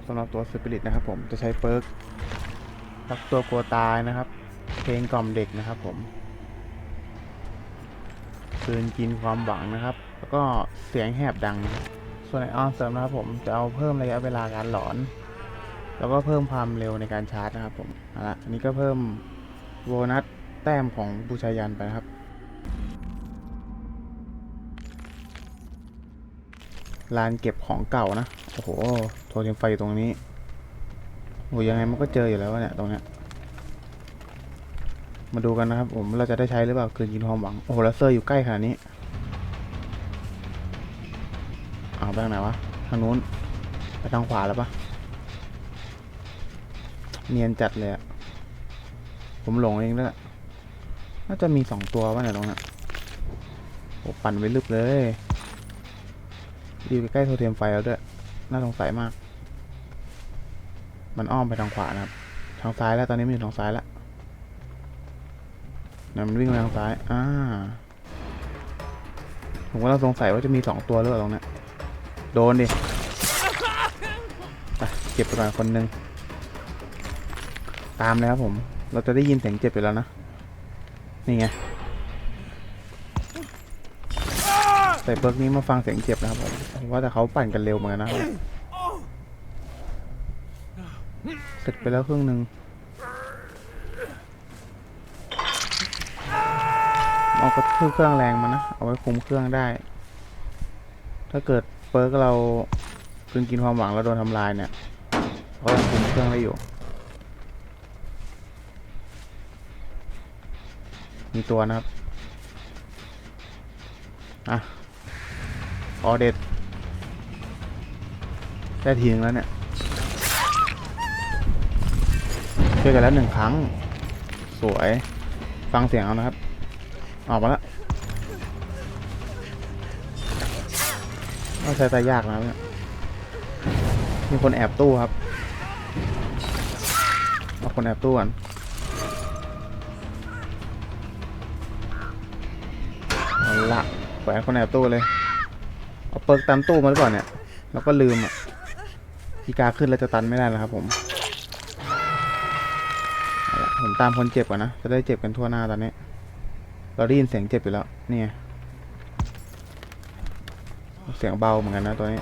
ครับสำหรับตัวสปิริตนะครับผมจะใช้เปิร์กรักตัวกลัวตายนะครับ เพลงกล่อมเด็กนะครับผมคืนกินความหวังนะครับ แล้วก็เสียงแหบดัง ส่วนไอออนเสริมนะครับผมจะเอาเพิ่มระยะเวลาการหลอน แล้วก็เพิ่มความเร็วในการชาร์จนะครับผมเอาละอันนี้ก็เพิ่มโบนัสแต้มของบูชายันไปนะครับ ลานเก็บของเก่านะ โอ้โห โทรเทมไฟอยู่ตรงนี้ โอ้ยังไงมันก็เจออยู่แล้วเนี่ยตรงเนี้ย มาดูกันนะครับผม เราจะได้ใช้หรือเปล่า คืนยินความหวัง โอ้โหแล้วเซอร์อยู่ใกล้ขนาดนี้ เอาไปทางไหนวะ ทางนู้น ไปทางขวาแล้วปะเนียนจัดเลยอะผมหลงเองด้วยแหละน่าจะมีสองตัววะเนี่ยตรงนี้ยโอ้ปั่นไว้ลึกเลย อยู่ใกล้โทเทมไฟแล้วด้วย น่าสงสัยมาก มันอ้อมไปทางขวานะครับ ทางซ้ายแล้วตอนนี้มันอยู่ทางซ้ายแล้วนั่มันวิ่งไปทางซ้าย อ่า ผมก็เราสงสัยว่าจะมีสองตัวหรือเปล่าตรงเนี้โดนดิเก็บไปก่อนคนหนึ่ง ตามแล้วผม เราจะได้ยินเสียงเจ็บอยู่แล้วนะ นี่ไง ใส่เบิร์กนี้มาฟังเสียงเจ็บนะครับผมผมว่าแต่เขาปั่นกันเร็วเหมือนกันนะครับเสร็จไปแล้วครึ่งหนึ่งเอากระทืบเครื่องแรงมานะ เอาไว้คุมเครื่องได้ ถ้าเกิดเปิร์กเราคืนกินความหวังแล้วโดนทำลายเนี่ยเขายังคุมเครื่องได้อยู่ มีตัวนะครับ อะ ออเด็ดได้ทีนึงแล้วเนี่ยช่วยกันแล้วหนึ่งครั้ง สวย ฟังเสียงเอานะครับ ออกมาแล้วต้องใช้ตายากนะครับเนี่ยมีคนแอบตู้ครับเอาคนแอบตู้ก่อนเอาละแขวนคนแอบตู้เลย ปิร์กตันตู้มาหรือเปล่าเนี่ย แล้วก็ลืมอะพีกาขึ้นแล้วจะตันไม่ได้แล้วครับ ผมผมตามคนเจ็บก่อนนะ จะได้เจ็บกันทั่วหน้าตอนนี้ เราได้ยินเสียงเจ็บอยู่แล้วนี่ไงเสียงเบาเหมือนกันนะตัวนี้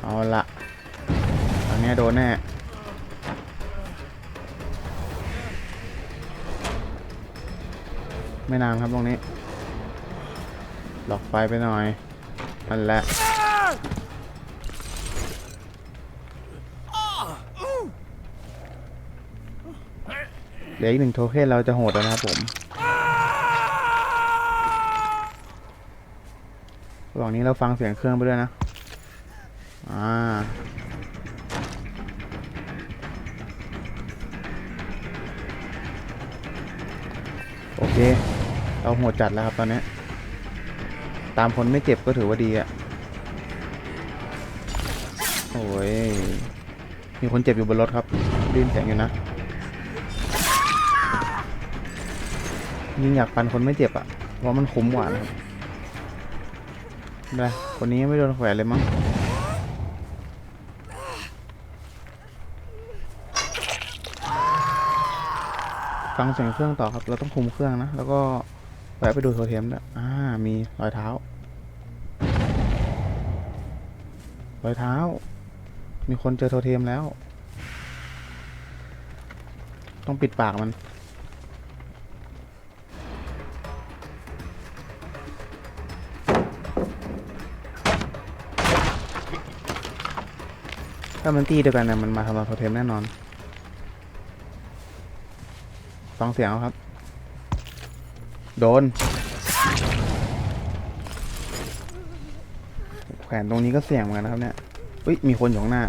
เอาละอันนี้โดนแน่ ไม่นานครับตรงนี้หลอกไฟไปหน่อยนั่นแหละเหลืออีกหนึ่งโทเค็นเราจะโหดแล้วนะครับผมระหว่างนี้เราฟังเสียงเครื่องไปด้วยนะ โหดจัดแล้วครับตอนนี้ ตามคนไม่เจ็บก็ถือว่าดีอะโอ้ย มีคนเจ็บอยู่บนรถครับดยินเสียงอยู่นะ ยิ่งอยากปันคนไม่เจ็บอะเพราะมันคุ้มกว่านะครับไม่เป็นไรคนนี้ไม่โดนแขวนเลยมั้งฟังเสียงเครื่องต่อครับ เราต้องคุมเครื่องนะ แล้วก็ แวะไปดูโทเทมด้วอ่า มีรอยเท้า รอยเท้า มีคนเจอโทเทมแล้ว ต้องปิดปากมัน ถ้ามันตีเดียวกันเนี่ยมันมาทำลายโทเทมแน่นอน ฟังเสียงเอาครับ โดน แขวนตรงนี้ก็เสี่ยงเหมือนกันนะครับเนี่ยอุ้ย มีคนอยู่ข้างหน้า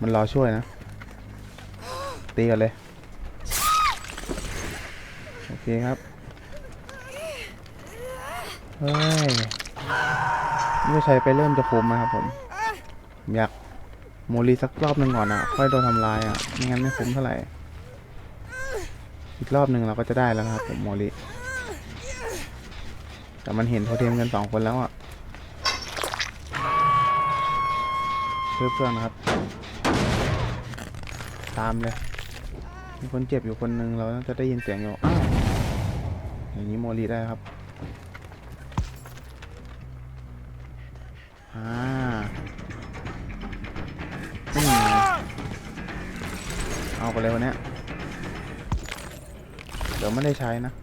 มันรอช่วยนะ ตีกันเลย โอเคครับ เฮ้ยนี่ก็ใช้ไปเริ่มจะคุ้มนะครับผม อยากโมลีสักรอบหนึ่งก่อนอะ ค่อยโดนทำลายอะ ไม่งั้นไม่คุ้มเท่าไหร่ อีกรอบหนึ่งเราก็จะได้แล้วนะครับผมโมลิ แต่มันเห็นโทเทมกันสองคนแล้วอะเพื่อเพื่อนะครับ ตามเลย มีคนเจ็บอยู่คนหนึ่งเราจะได้ยินเสียงอยู่อ้าวอย่างนี้โมลีได้ครับอ่านี่เอาไปเลยวันเนี้ยเดี๋ยวไม่ได้ใช้นะ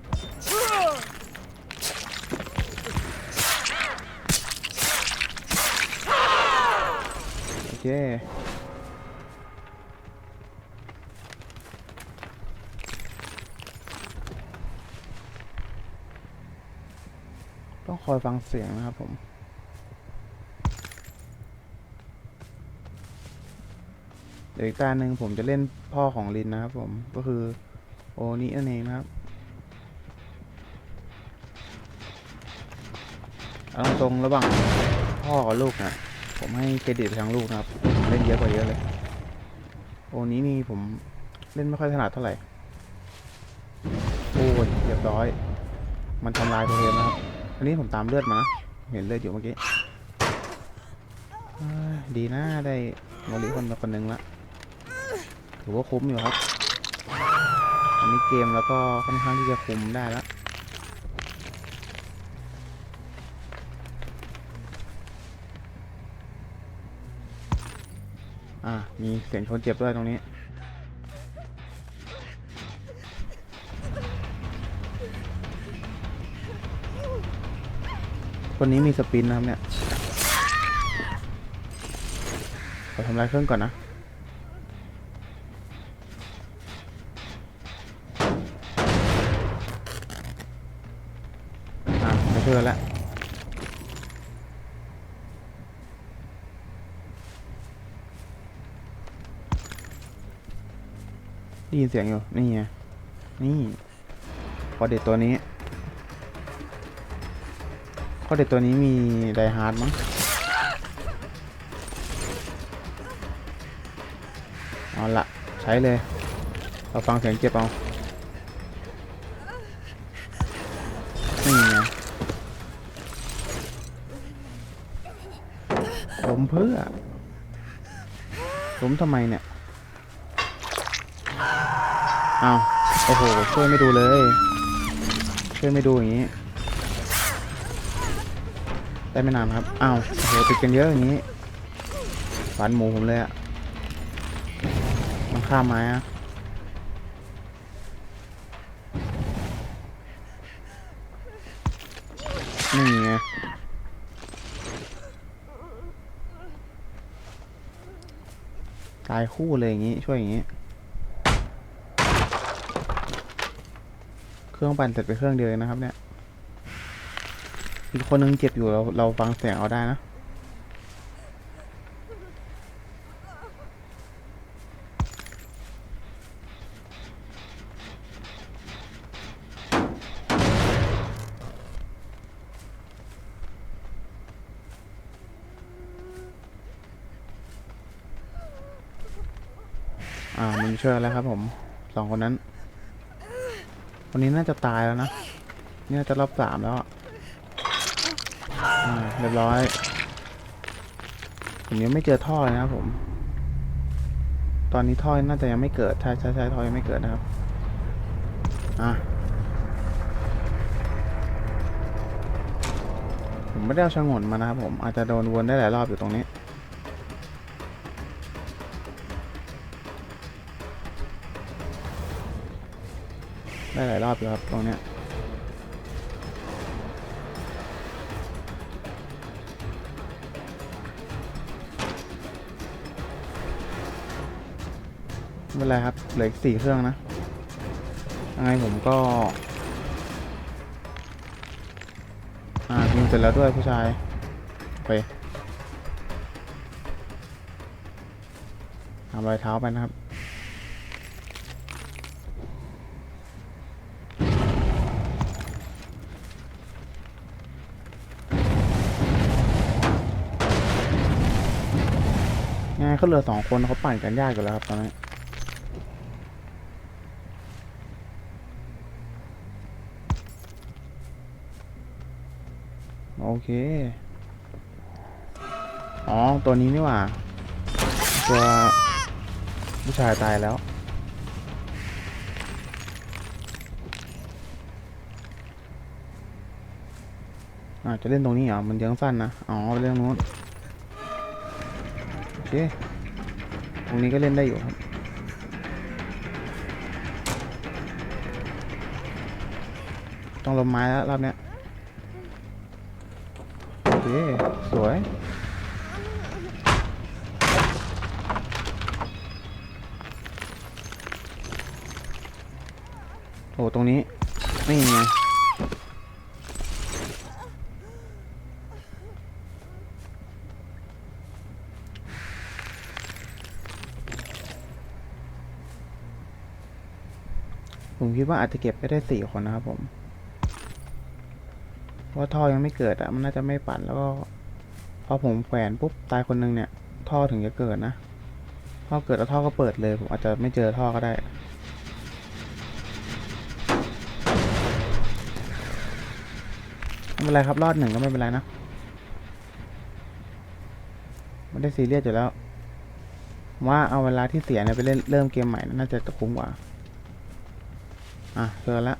โอ เคต้องคอยฟังเสียงนะครับผมเดี๋ยวอีกตาหนึ่งผมจะเล่นพ่อของลินนะครับผมก็คือโอนี้นั่นเองนะครับเอาตรงระหว่างพ่อกับลูกนะ ผมให้เครดิตทางลูกนะครับ เล่นเยอะกว่าเยอะเลย โอนี้นี่ผมเล่นไม่ค่อยถนัดเท่าไหร่โอ้ยเรียบร้อย มันทำลายตัวเองนะครับ อันนี้ผมตามเลือดมานะเห็นเลือดอยู่เมื่อกี้ดีนะได้โมลิคนมาคนหนึ่งละถือว่าคุ้มอยู่ครับ อันนี้เกมแล้วก็ค่อนข้างที่จะคุมได้แล้ว อ่า มีเสียงคนเจ็บด้วยตรงนี้ คนนี้มีสปินนะครับเนี่ย ขอทำลายเครื่องก่อนนะอะ ยินเสียงอยู่ นี่ไง นี่พอเด็ดตัวนี้ข้อเด็ดตัวนี้มีไดฮาร์ดมั้งเอาละใช้เลย เราฟังเสียงเจ็บเอานี่ไงผมเพื่อผมทำไมเนี่ย เอาวโอ้โห ช่วยไม่ดูเลย ช่วยไม่ดูอย่างนี้ ได้ไม่นานครับ อ้าว โอ้โห ติดกันเยอะอย่างนี้ฝันหมูผมเลยอะมันข้ามไม้อะนี่ไงตายคู่เลยอย่างนี้ ช่วยอย่างนี้ เครื่องปั่นเสร็จไปเครื่องเดียวเองนะครับ เนี่ย อีกคนนึงเจ็บอยู่เราเราฟังเสียงเอาได้นะอ่ามันช่วยแล้วครับผมสองคนนั้น คนนี้น่าจะตายแล้วนะนี่น่าจะรอบสามแล้วอะอ่าเรียบร้อยผมยังไม่เจอท่อเลยนะครับผม ตอนนี้ท่อน่าจะยังไม่เกิดใช่ใช่ใช่ท่อยังไม่เกิดนะครับอะผมไม่ได้เอาชงนมานะครับผมอาจจะโดนวนได้หลายรอบอยู่ตรงนี้ ได้หลายรอบอยู่ครับตรงเนี้ยไม่เป็นไรครับ เหลืออีกสี่เครื่องนะ ยังไงผมก็ อ่ายิงเสร็จแล้วด้วยผู้ชาย โอเคทำรอยเท้าไปนะครับ เขาเหลือสองคนเขาปั่นกันยากอยู่แล้วครับตอนนี้โอเค อ๋อ ตัวนี้นี่หว่า ตัวผู้ชายตายแล้วอ่าจะเล่นตรงนี้เหรอ มันยังสั้นนะ อ๋อไปเล่นตรงนู้น ตรงนี้ก็เล่นได้อยู่ครับต้องลมไม้แล้วรอบเนี้ยโอเคสวยโอ้ตรงนี้นี่ไง ผมคิดว่าอาจจะเก็บไปได้สี่คนนะครับผมเพราะว่าท่อยังไม่เกิดอะมันน่าจะไม่ปั่นแล้วก็พอผมแขวนปุ๊บตายคนหนึงเนี่ย ท่อถึงจะเกิดนะท่อเกิดแล้วท่อก็เปิดเลย ผมอาจจะไม่เจอท่อก็ได้ไม่เป็นไรครับรอดหนึ่งก็ไม่เป็นไรนะไม่ได้ซีเรียสอยู่แล้ว ว่าเอาเวลาที่เสียเนี่ยไปเล่นเริ่มเกมใหม่น่าจะคุ้มกว่า อะเจอละ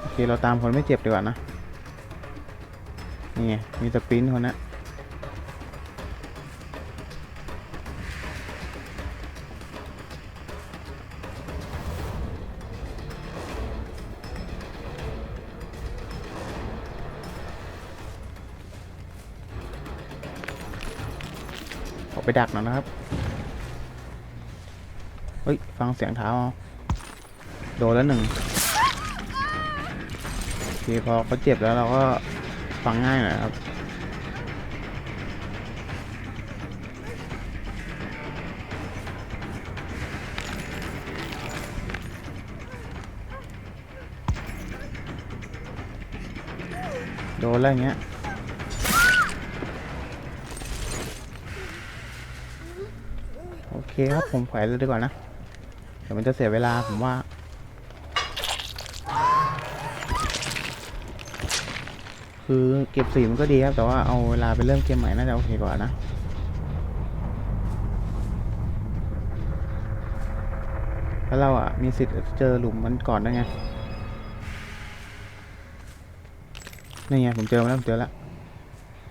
โอเคเราตามคนไม่เจ็บดีกว่านะนี่มีสปรินคนนะไปดักหน่อยนะครับ เฮ้ย ฟังเสียงเท้าโดนแล้วหนึ่งโอเคพอเขาเจ็บแล้วเราก็ฟังง่ายหน่อยครับโดนแล้วเงี้ย โอเคครับ ผมแขวนเลยดีกว่านะ เดี๋ยวมันจะเสียเวลาผมว่า คือเก็บสีมันก็ดีครับ แต่ว่าเอาเวลาไปเริ่มเกมใหม่น่าจะโอเคกว่านะแล้วเราอะ มีสิทธิ์เจอหลุมมันก่อนได้ไงนี่ไงผมเจอมาแล้วผมเจอแล้ว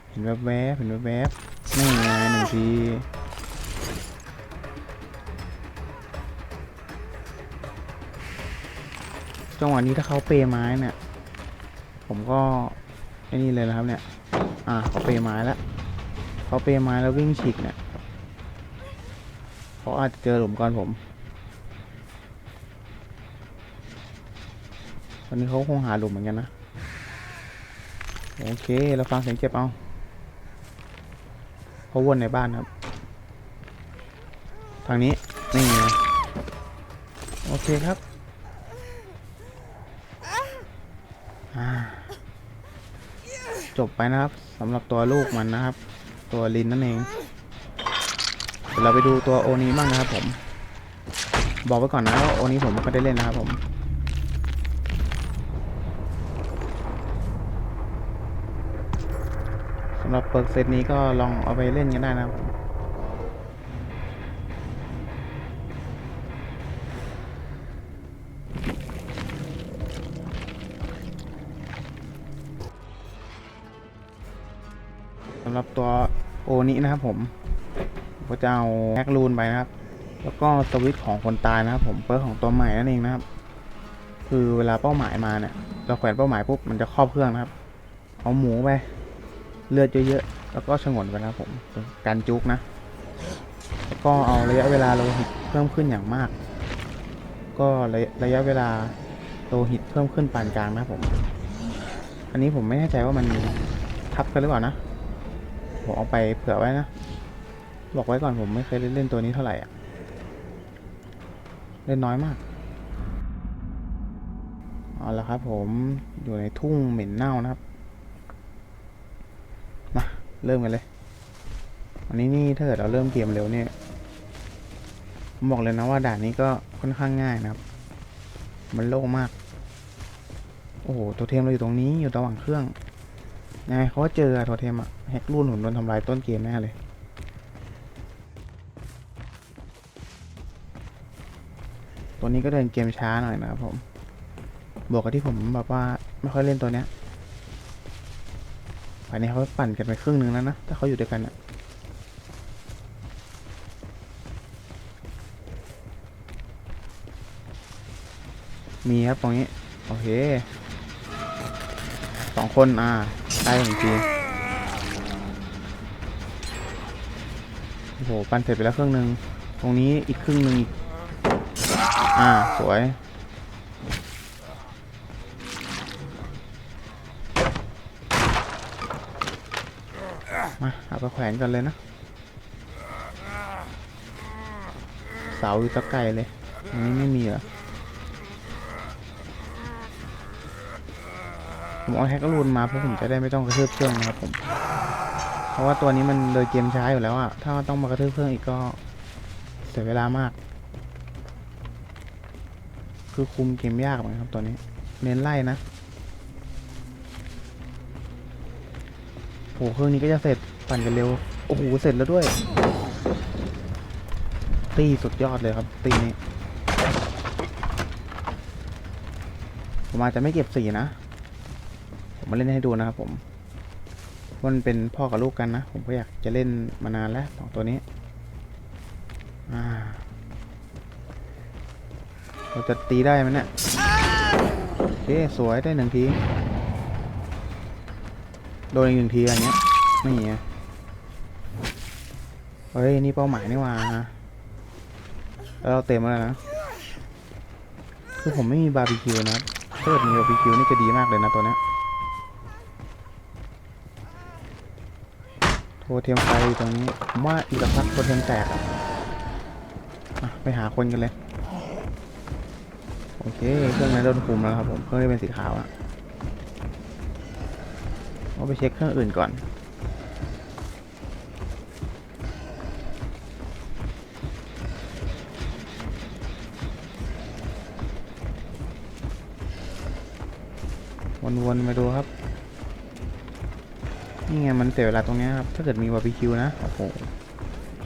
เห็นแวบๆเห็นแวบๆนี่ไงหนึ่งที จังหวะนี้ถ้าเขาเปย์ไม้เนี่ย ผมก็ไอ้นี่เลยนะครับเนี่ย อ่าเขาเปย์ไม้แล้วเขาเปย์ไม้แล้ววิ่งฉีกเนี่ยเขาอาจจะเจอหลุมก่อนผมตอนนี้เขาคงหาหลุมเหมือนกันนะ โอเค เราฟังเสียงเจ็บเอาเขาวนในบ้านครับ ทางนี้ นี่ โอเคครับ อ่า จบไปนะครับสำหรับตัวลูกมันนะครับ ตัวลินนั่นเองเดี๋ยวเราไปดูตัวโอนี้บ้างนะครับ ผม บอกไว้ก่อนนะว่าโอนี้ผมก็ได้เล่นนะครับ ผมสำหรับเปิร์กเซตนี้ก็ลองเอาไปเล่นกันได้นะครับำหรับตัวโอนี้นะครับผมก็จะเอาแฮกรูนไปนะครับ แล้วก็สวิตของคนตายนะครับ ผมเปิร์ของตัวใหม่นั่นเองนะครับ คือเวลาเป้าหมายมาเนี่ยเราแขวนเป้าหมายปุ๊บมันจะครอบเครื่องนะครับ เอาหมูไปเลือดเยอะๆแล้วก็ชงนไปนะครับผมเป็นการจุกนะ แล้วก็เอาระยะเวลาโลหิตเพิ่มขึ้นอย่างมาก ก็ระยะระยะเวลาโลหิตเพิ่มขึ้นปานกลางนะครับผม อันนี้ผมไม่แน่ใจว่ามันทับกันหรือเปล่านะ ผมเอาไปเผื่อไว้นะ บอกไว้ก่อนผมไม่เคยเล่นเล่นตัวนี้เท่าไหร่อะ เล่นน้อยมากเอาละครับผมอยู่ในทุ่งเหม็นเน่านะครับ มา เริ่มกันเลย อันนี้นี่ถ้าเกิดเราเริ่มเกมเร็วเนี่ยผมบอกเลยนะว่าด่านนี้ก็ค่อนข้างง่ายนะครับ มันโล่งมาก โอ้โหโทเทมเราอยู่ตรงนี้อยู่ระหว่างเครื่อง ยังไงเขาเจออะโทเทมอะแฮกรุ่นผมโดนทำลายต้นเกมแน่เลยตัวนี้ก็เดินเกมช้าหน่อยนะครับผมบวกกับที่ผมแบบว่าไม่ค่อยเล่นตัวเนี้ยป่านนี้เขาปั่นกันไปครึ่งหนึ่งแล้วนะถ้าเขาอยู่ด้วยกันอะมีครับตรงนี้ โอเคสองคน อ่า ได้หนึ่งทีโอ้โหปันเสร็จไปแล้วเครื่องหนึ่งตรงนี้อีกครึ่งหนึ่งอีกอ่า สวยมาเอาไปแขวนกันเลยนะ เสาอยู่ตะไกลเลยอันนี้ไม่มีเหรอ ผม เอาแฮกอร์รูนมาเพื่อผมจะได้ไม่ต้องกระทืบเครื่องนะครับผมเพราะว่าตัวนี้มันเลยเกมช้าอยู่แล้วอะถ้าต้องมากระทืบเครื่องอีกก็เสียเวลามาก คือคุมเกมยากเหมือนครับตัวนี้เน้นไล่นะโอ้เครื่องนี้ก็จะเสร็จปั่นกันเร็วโอ้โหเสร็จแล้วด้วย ตีสุดยอดเลยครับ ตีนี้ผมอาจจะไม่เก็บสีนะ ผมมาเล่นให้ดูนะครับผมว่ามันเป็นพ่อกับลูกกันนะ ผมก็อยากจะเล่นมานานแล้วสองตัวนี้ เราจะตีได้ไหมเนี่ยโอเคสวยได้หนึ่งที โดนอีกหนึ่งทีอะไรเงี้ยไม่เงี้ยเฮ้ย นี่เป้าหมายนี่ว่าแล้วเราเต็มแล้วนะ คือผมไม่มีบาร์บีคิวนะถ้าเกิดมีบาร์บีคิวนี่จะดีมากเลยนะตัวเนี้ย โทเทียมไฟตรงนี้ผมว่าอีกสักพักโทเทียมแตกอะอะไปหาคนกันเลย โอเค เครื่องนั้นโดนคุมแล้วครับผมเครื่องนี้เป็นสีขาวอะเอาไปเช็คเครื่องอื่นก่อนวนๆมาดูครับ นี่ไงมันเสียเวลาตรงนี้ครับ ถ้าเกิดมีบาร์บีคิวนะ โอ้โห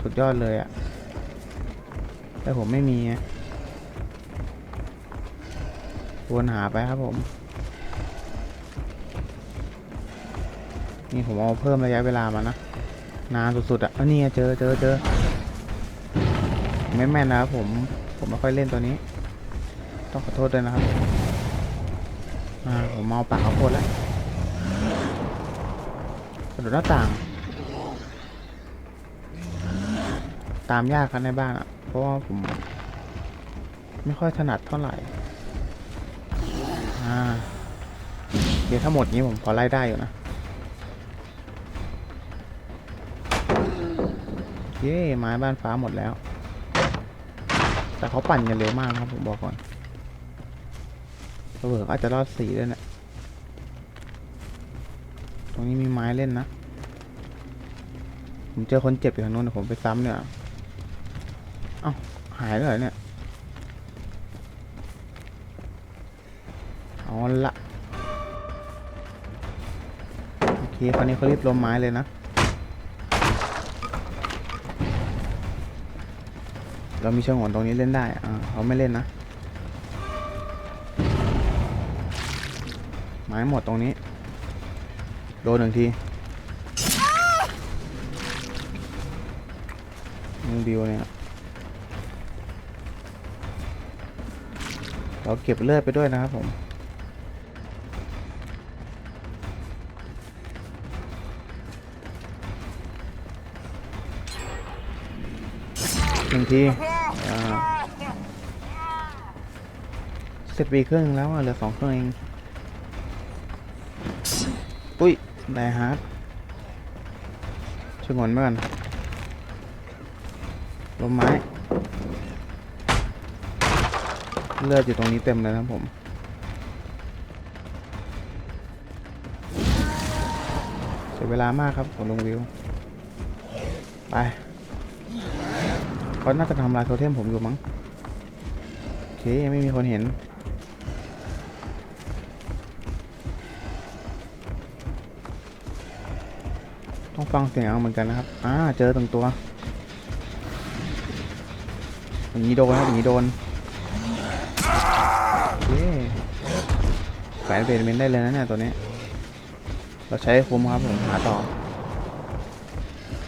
สุดยอดเลยอะแต่ผมไม่มีวนหาไปครับผม นี่ผมเอาเพิ่มระยะเวลามานะ นานสุดๆอะอันนี้ไงเจอเจอเจอไม่แม่นนะครับผม ผมไม่ค่อยเล่นตัวนี้ ต้องขอโทษด้วยนะครับ อ่า ผมเมาปากเขาวโพดแล้ว ระโดดหน้าต่าง ตามยากกันในบ้านอะเพราะว่าผม ไม่ค่อยถนัดเท่าไหร่ อ่า เดี๋ยวถ้าหมดนี้ผมพอไล่ได้อยู่นะ เย้ไม้บ้านฟ้าหมดแล้ว แต่เขาปั่นกันเร็วมากครับผมบอกก่อนเผื่ออาจจะรอดสีด้วยเนะี่ย รงนี้มีไม้เล่นนะ ผมเจอคนเจ็บอยู่ทางโน้นเดี๋ยวผมไปซ้ำเนี่ยเอ้าหายแล้วเหรอเนี่ย เอาละโอเคคราวนี้เขารีบลมไม้เลยนะ เรามีช่องหวนตรงนี้เล่นได้ อ่าเขาไม่เล่นนะ ไม้หมดตรงนี้ โดนหนึ่งทีมึงบิวเนี่ยเราเก็บเลือดไปด้วยนะครับผมหนึ่งทีเสร็จปีเครื่องแล้วเหลือสองเครื่องเอง อุ้ย ได้ฮาร์ดช่วยงอนมาก่อนลมไม้ เลือดอยู่ตรงนี้เต็มเลยนะผม เสียเวลามากครับผมลงวิว ไปเขาน่าจะทำลายโทเทมผมอยู่มั้ง โอเค ยังไม่มีคนเห็น ต้องฟังเสียงเอาเหมือนกันนะครับ อ่า เจอตรงตัว อย่างนี้โดนครับอย่างนี้โดนโอเคแขวนเบนเมนได้เลยนะเนี่ยตัวนี้ เราใช้คุ้มครับผมหาต่อ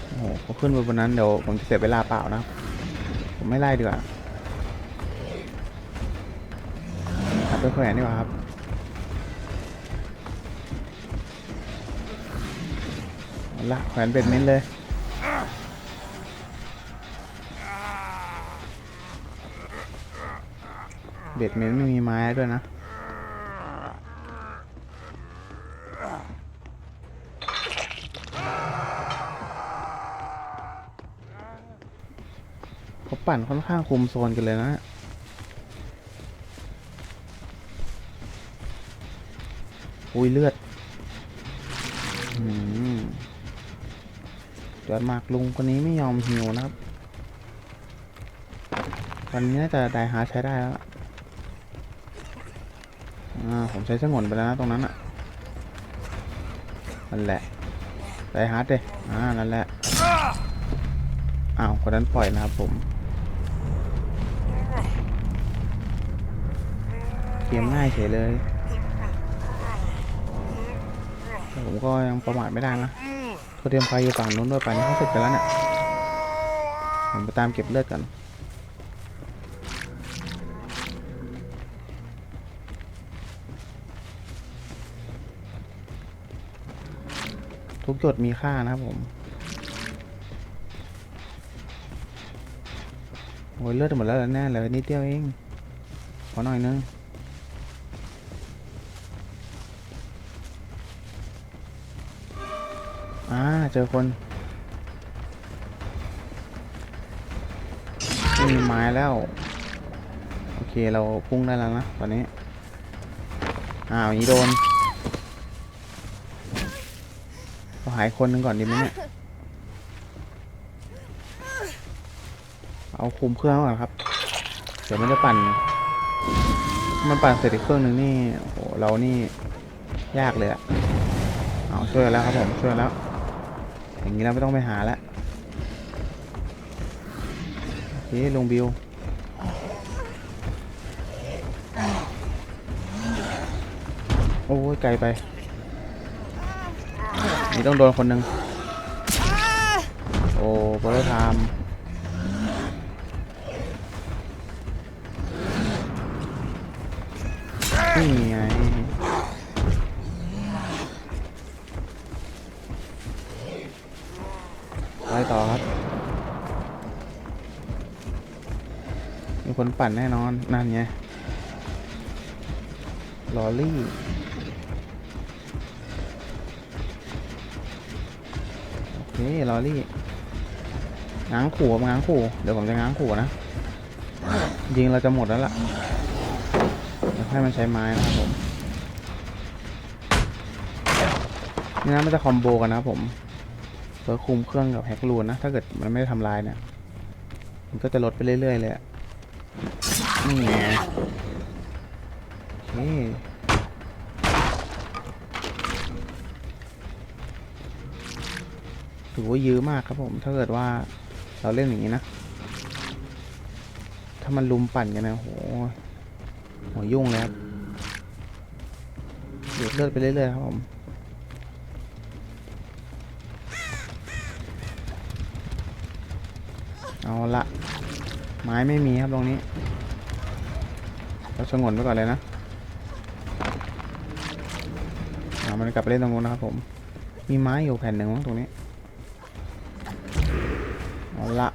โอ้โหเขาขึ้นไปบนนั้นเดี๋ยวผมจะเสียเวลาเปล่านะครับผมไม่ไล่ดีกว่าขับไปแขวนดีกว่าครับ ละแขวนเบ็ดเม้นเลย เบ็ดเม้นไม่มีไม้ด้วยนะ เขาปั่นค่อนข้างคุมโซนกันเลยนะอุ้ยเลือด ยอดมากลุงคนนี้ไม่ยอมหิวนะครับวันนี้น่าจะไดฮาร์ใช้ได้แล้วอ่าผมใช้สงวนไปแล้วนะตรงนั้นอะนั่นแหละไดฮาร์ดเลยอ่านั่นแหละอ้าวคนนั้นปล่อยนะครับผมเกมง่ายเฉยเลยผมก็ยังประมาทไม่ได้นะ โทรเทียมไฟอยู่ฝั่งนู้นด้วยป่านนี้เขาเสร็จไปแล้วเนี่ยผมไปตามเก็บเลือดกันทุกหยดมีค่านะครับผมโอ้ยเลือดหมดแล้วแน่เลยนิดเดียวเองขอหน่อยนึง เจอคนไม่มีไม้แล้ว โอเคเราพุ่งได้แล้วนะตอนนี้ อ้าวอย่างนี้โดนเราหายคนหนึ่งก่อนดีไหมเนี่ย เอาคุมเครื่องก่อนครับ เดี๋ยวมันจะปั่น มันปั่นเสร็จอีกเครื่องหนึ่งนี่โอ้โหเรานี่ยากเลยอะเอาช่วยแล้วครับผมช่วยแล้ว อย่างนี้เราไม่ต้องไปหาแล้วโอเคลงบิวโอ้ยไกลไป นี่ต้องโดนคนหนึ่งโอ้บอลไทม์ ต่อครับ มีคนปั่นแน่นอน นั่นไง ลอรี่ โอเค ลอรี่ ง้างขู่ง้างขู่ เดี๋ยวผมจะง้างขู่นะ ยิงเราจะหมดแล้วล่ะ เดี๋ยวให้มันใช้ไม้นะครับผมนี่นะมันจะคอมโบกันนะครับผม เพื่อคุมเครื่องกับแฮกรูนนะ ถ้าเกิดมันไม่ได้ทำลายเนี่ย มันก็จะลดไปเรื่อย ๆ เลยอะนี่ไงโอเคถือว่ายื้อมากครับผม ถ้าเกิดว่าเราเล่นอย่างนี้นะ ถ้ามันลุมปั่นกันนะโหหัวยุ่งเลยครับเดือดเลือดไปเรื่อยๆครับผม เอาละไม้ไม่มีครับตรงนี้เราชงนไว้ก่อนเลยนะเอามันกลับไปเล่นตรงนู้นนะครับผม มีไม้อยู่แผ่นหนึ่งมั้งตรงนี้ เอาละ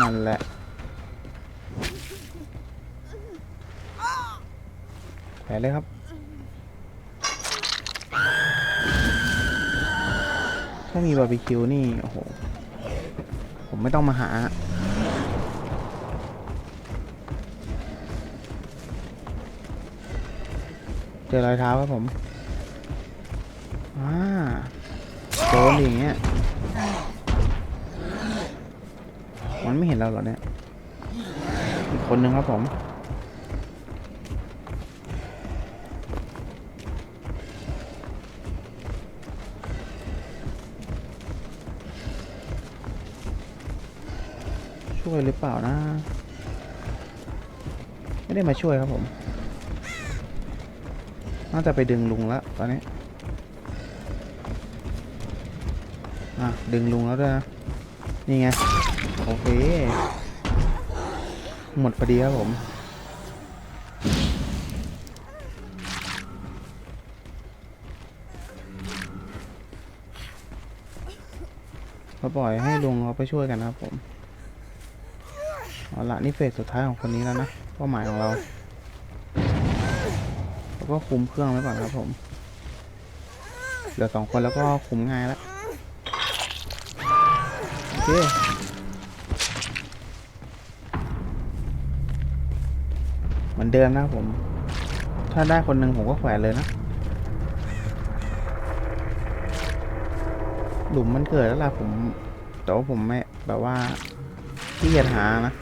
นั่นแหละ แผลเลยครับ ถ้ามีบาร์บีคิวนี่ โอ้โห ผมไม่ต้องมาหา เจอรอยเท้าครับผมอ่าโดนอย่างเงี้ย มันไม่เห็นเราหรอเนี่ย อีกคนนึงครับผม ช่วยหรือเปล่านะ ไม่ได้มาช่วยครับผม น่าจะไปดึงลุงแล้วตอนนี้อะดึงลุงแล้วด้วยนะนี่ไง โอเค หมดพอดีครับผมเราปล่อยให้ลุงเขาไปช่วยกันนะครับผม เอาละนี่เฟสสุดท้ายของคนนี้แล้วนะเป้าหมายของเราแล้วก็คุมเครื่องไว้ก่อนครับผมเหลือสองคนแล้วก็คุมง่ายแล้วโอเคเหมือนเดิมนะผม ถ้าได้คนหนึ่งผมก็แขวนเลยนะหลุมมันเกิดแล้วล่ะผมแต่ว่าผมไม่แบบว่าที่เกียจหานะ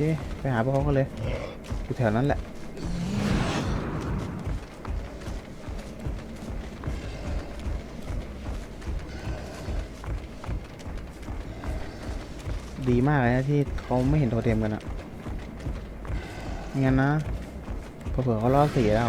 เคไปหาพวกเขากันเลยอยู่แถวนั้นแหละดีมากเลยนะที่เขาไม่เห็นโทเทมกันอะไม่งั้นนะเผื่อเขาล่อสีแล้ว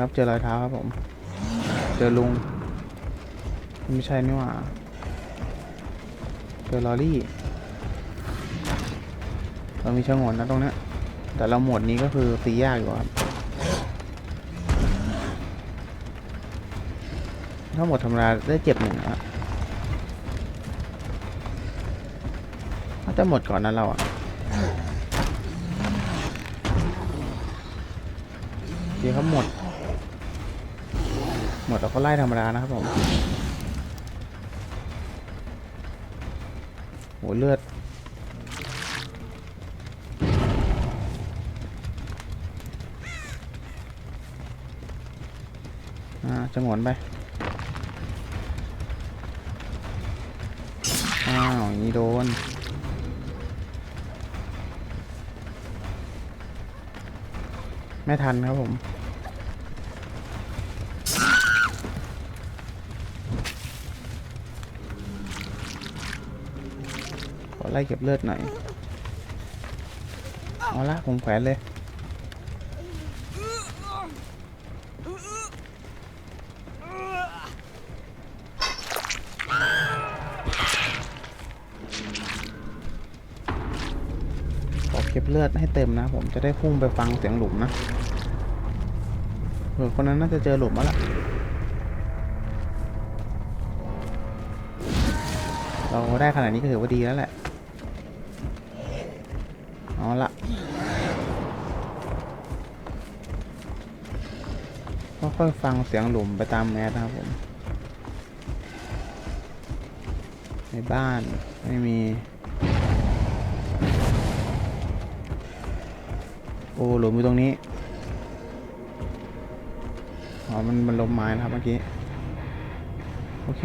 ครับ เจอรอยเท้าครับผม เจอลุง ไม่ใช่นี่หว่า เจอลอรี่ เรามีชงนนะตรงนี้แต่เราหมดนี้ก็คือตียากอยู่ครับ ถ้าหมดธรรมดาได้เจ็บหนึ่งอะถ้าจะหมดก่อนนั้นเราอะโอเคครับหมด หมดเราก็ไล่ธรรมดานะครับผมโหเลือดอ่าจะหงอนไป อ้าวนี้โดนไม่ทันครับผม ไล่เก็บเลือดหน่อย เอาละผมแขวนเลย ขอเก็บเลือดให้เต็มนะ ผมจะได้พุ่งไปฟังเสียงหลุมนะเออคนนั้นน่าจะเจอหลุมแล้วล่ะเราได้ขนาดนี้ก็ถือว่าดีแล้วแหละ เอาละค่อยฟังเสียงหลุมไปตามแมสนะครับผม ในบ้านไม่มี โอ้ หลุมอยู่ตรงนี้ อ๋อ มันมันลมไม้นะครับเมื่อกี้ โอเค